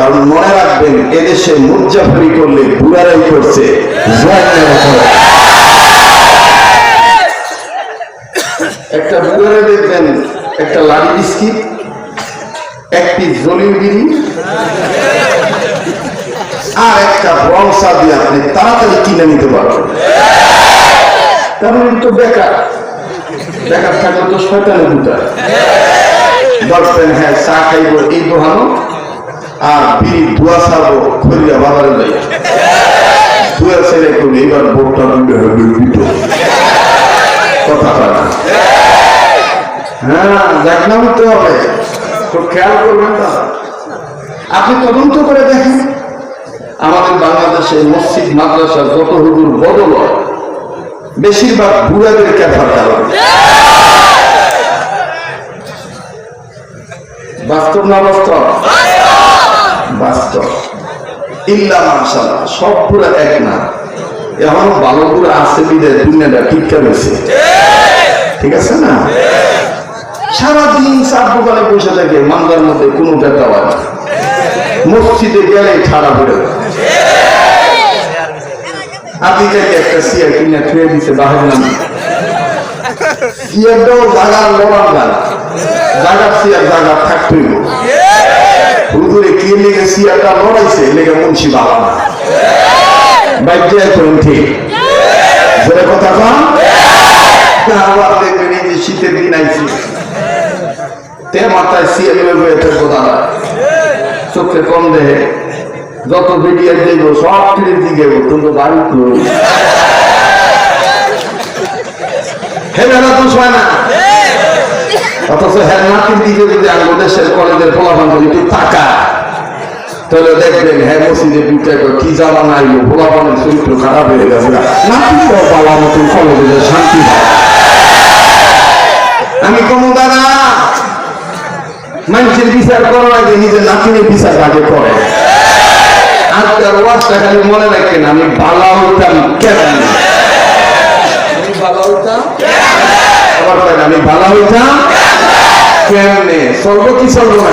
কারণ মনে রাখবেন, এদেশে মুজাফরি করলে বুড়ারাই করছে একটা বুড়ারে দেখবেন, একটা লাড়ি বিস্কিট এক পিস জলির বিড়ি, আর একটা বংশা দিয়ে আপনি তাড়াতাড়ি কিনে নিতে পারবেন। কারণ তো বেকার। বেকার থাকলে তো শয়তানে দুটায় দশবেন হ্যাঁ চা খাইব, এই দোহানো। আর বিড়ি ধোয়া ছাড়বো খরিয়া করলে এবার হবে কথা হ্যাঁ দেখলাম তো হবে। খুব খেয়াল করবেন না আপনি তদন্ত করে দেখেন। আমাদের বাংলাদেশে মসজিদ মাদ্রাসা যত হুজুর বদল বেশিরভাগ বুড়াদের ক্যাফার কারণ। বাস্তব না বাস্তব? মান্দার মধ্যে মসজিদে গেলে ঠাড়া পড়ে আপনি যাকে একটা সিয়ার কিনে থুয়ে দিছে বাহির নাম। সিয়ারটাও জাগার লড়ার সিয়ার থাকতেই সিয়ারটা লড়াইছে লেগে মুন্সি বাবা না। বাইকে করেন ঠিক। যেটা কথা কম যত যাইব সব ফিরে দিকে তুমি বাড়ি হে তো হয় না। অথচ হ্যাঁ নাতির দিকে যদি আঙ্গ দেশের কলেজের ফলাফল একটু টাকা তাহলে দেখবেন হ্যাঁ মসজিদে করে কি জ্বালা নাই ফলাফলের চরিত্র খারাপ হয়ে গেছে নাতি তো পালা মতন কলেজে শান্তি আমি কোনো দাদা, মানুষের বিচার করার আগে নিজের নাতিনের বিচার আগে করে। আজকের ওয়াজটা খালি মনে রাখেন আমি ভালো হইতাম কেন? আমি ভালো হইতাম আবার কেমনে কি না?